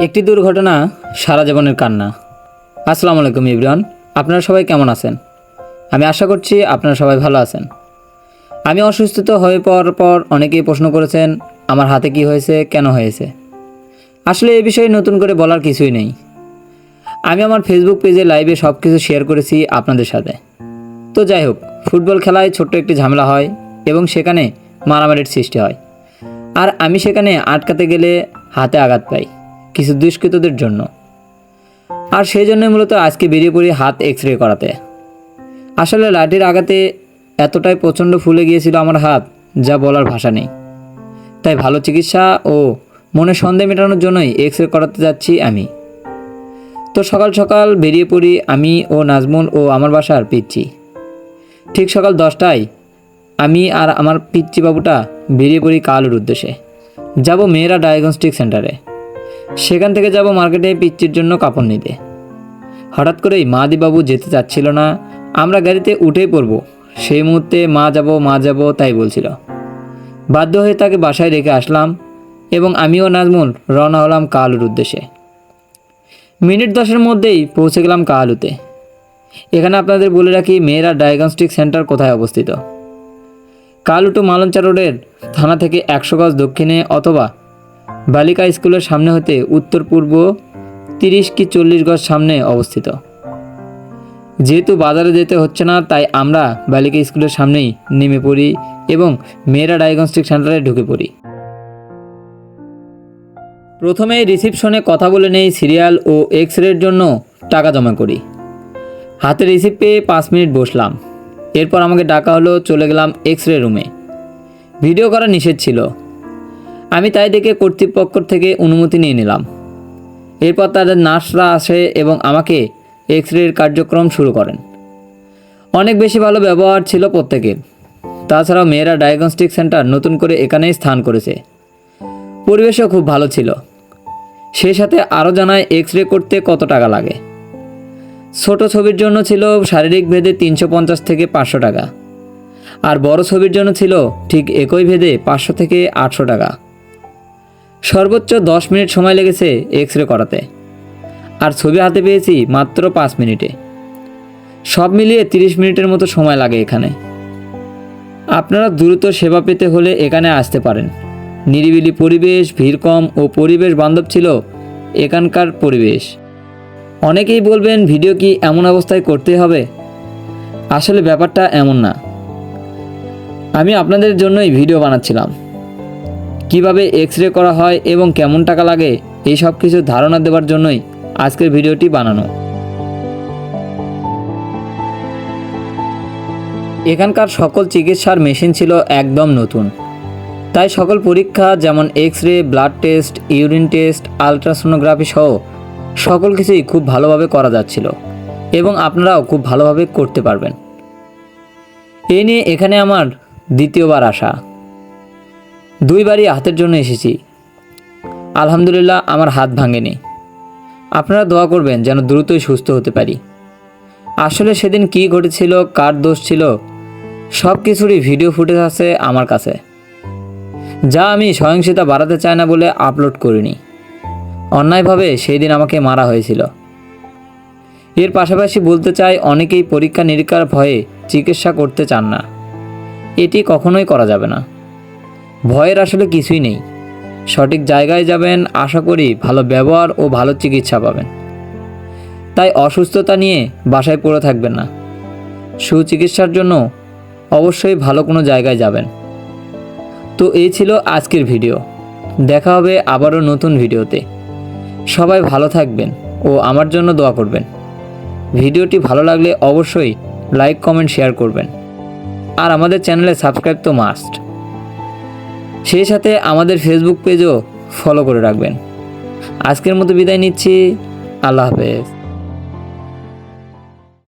একটি দুর্ঘটনা, সারা জীবনের কান্না। আসসালামু আলাইকুম ইবরান, আপনারা সবাই কেমন আছেন? আমি আশা করছি আপনারা সবাই ভালো আছেন। আমি অসুস্থ হয়ে পড়ার পর অনেকেই প্রশ্ন করেছেন, আমার হাতে কি হয়েছে, কেন হয়েছে? আসলে এই বিষয়ে নতুন করে বলার কিছুই নেই। আমি আমার ফেসবুক পেজে লাইভে সব কিছু শেয়ার করেছি আপনাদের সাথে। তো যাই হোক, ফুটবল খেলায় ছোট্ট একটি ঝামেলা হয় এবং সেখানে মারামারির সৃষ্টি হয়। আর আমি সেখানে আটকাতে গেলে হাতে আঘাত পাই। কিছু দুষ্কৃতদের জন্য। আর সেই জন্য মূলত আজকে বেরিয়ে পড়ি হাত এক্স রে করাতে। আসলে লাঠির আঘাতে এতটাই প্রচণ্ড ফুলে গিয়েছিল আমার হাত, যা বলার ভাষা নেই। তাই ভালো চিকিৎসা ও মনে সন্দেহ মেটানোর জন্যই এক্স রে করাতে যাচ্ছি আমি। তো সকাল সকাল বেরিয়ে পড়ি আমি ও নাজমুল ও আমার বাসার পিচ্ছি ঠিক সকাল দশটায় আমি আর আমার পিচ্চি বাবুটা বেরিয়ে পড়ি কালুর উদ্দেশ্যে। যাব মেয়েরা ডায়াগনস্টিক সেন্টারে। সেখান থেকে যাব মার্কেটে পিচ্চির জন্য কাপড় নিতে। হঠাৎ করেই মাদিবাবু যেতে চাচ্ছিল না। আমরা গাড়িতে উঠেই পড়ব। সেই মুহূর্তে মা যাব মা যাব, তাই বলছিল। বাধ্য হয়ে তাকে বাসায় রেখে আসলাম এবং আমিও নাজমুল রওনা হলাম কালুর উদ্দেশ্যে। মিনিট দশের মধ্যেই পৌঁছে গেলাম কালুতে। এখানে আপনাদের বলে রাখি, মেয়েরা ডায়াগনস্টিক সেন্টার কোথায় অবস্থিত? কালুটু মালঞ্চা রোডের থানা থেকে একশো গজ দক্ষিণে অথবা বালিকা স্কুলের সামনে হতে উত্তর পূর্ব তিরিশ কি চল্লিশ গজ সামনে অবস্থিত। যেহেতু বাজারে যেতে হচ্ছে না, তাই আমরা বালিকা স্কুলের সামনেই নেমে পড়ি এবং মেয়েরা ডায়াগনস্টিক সেন্টারে ঢুকে পড়ি। প্রথমে রিসিপশনে কথা বলে নেই সিরিয়াল ও এক্স রের জন্য টাকা জমা করি। হাতে রিসিপ্ট পেয়ে পাঁচ মিনিট বসলাম। এরপর আমাকে ডাকা হলো, চলে গেলাম এক্স রে রুমে। ভিডিও করা নিষেধ ছিল। আমি তাই দেখে কর্তৃপক্ষ থেকে অনুমতি নিয়ে নিলাম। এরপর তাদের নার্সরা আসে এবং আমাকে এক্স রের কার্যক্রম শুরু করেন। অনেক বেশি ভালো ব্যবহার ছিল প্রত্যেকের তাছাড়াও মেয়েরা ডায়াগনস্টিক সেন্টার নতুন করে এখানেই স্থান করেছে। পরিবেশও খুব ভালো ছিল। সেই সাথে আরও জানায় এক্স রে করতে কত টাকা লাগে? ছোট ছবির জন্য ছিল শারীরিক ভেদে তিনশো পঞ্চাশ থেকে পাঁচশো টাকা। আর বড় ছবির জন্য ছিল ঠিক একই ভেদে পাঁচশো থেকে আটশো টাকা। সর্বোচ্চ দশ মিনিট সময় লেগেছে এক্স রে করাতে। আর ছবি হাতে পেয়েছি মাত্র পাঁচ মিনিটে। সব মিলিয়ে তিরিশ মিনিটের মতো সময় লাগে এখানে। আপনারা দ্রুত সেবা পেতে হলে এখানে আসতে পারেন। নিরিবিলি পরিবেশ, ভিড় কম ও পরিবেশ বান্ধব ছিল এখানকার পরিবেশ। অনেকেই বলবেন, ভিডিও কি এমন অবস্থায় করতে হবে? আসলে ব্যাপারটা এমন না। আমি আপনাদের জন্যই ভিডিও বানাচ্ছিলাম। কীভাবে এক্স রে করা হয় এবং কেমন টাকা লাগে, এই সব কিছু ধারণা দেওয়ার জন্যই আজকের ভিডিওটি বানানো। এখানকার সকল চিকিৎসার মেশিন ছিল একদম নতুন। তাই সকল পরীক্ষা যেমন X ray blood test urine test ultrasonography সহ সকল কিছুই খুব ভালোভাবে করা যাচ্ছিল এবং আপনারাও খুব ভালোভাবে করতে পারবেন। এ নিয়ে এখানে আমার দ্বিতীয়বার আসা। দুইবারই হাতের জন্য এসেছি। আলহামদুলিল্লাহ, আমার হাত ভাঙেনি। আপনারা দোয়া করবেন যেন দ্রুতই সুস্থ হতে পারি। আসলে সেদিন কী ঘটেছিল, কার দোষ ছিল, সব কিছুরই ভিডিও ফুটেজ আছে আমার কাছে। যা আমি সহিংসতা বাড়াতে চাই না বলে আপলোড করিনি। অন্যায়ভাবে সেই দিন আমাকে মারা হয়েছিল। এর পাশাপাশি বলতে চাই, অনেকেই পরীক্ষা নিরীক্ষার ভয়ে চিকিৎসা করতে চান না। এটি কখনোই করা যাবে না। ভয়ের আসলে কিছুই নেই। সঠিক জায়গায় যাবেন, আশা করি ভালো ব্যবহার ও ভালো চিকিৎসা পাবেন। তাই অসুস্থতা নিয়ে বাসায় পড়ে থাকবেন না। সুচিকিৎসার জন্য অবশ্যই ভালো কোনো জায়গায় যাবেন। তো এই ছিল আজকের ভিডিও। দেখা হবে আবারও নতুন ভিডিওতে। সবাই ভালো থাকবেন ও আমার জন্য দোয়া করবেন। ভিডিওটি ভালো লাগলে অবশ্যই লাইক, কমেন্ট, শেয়ার করবেন। আর আমাদের চ্যানেলে সাবস্ক্রাইব তো মাস্ট। সেই সাথে আমাদের ফেসবুক পেজও ফলো করে রাখবেন। আজকের মতো বিদায় নিচ্ছি। আল্লাহ হাফেজ।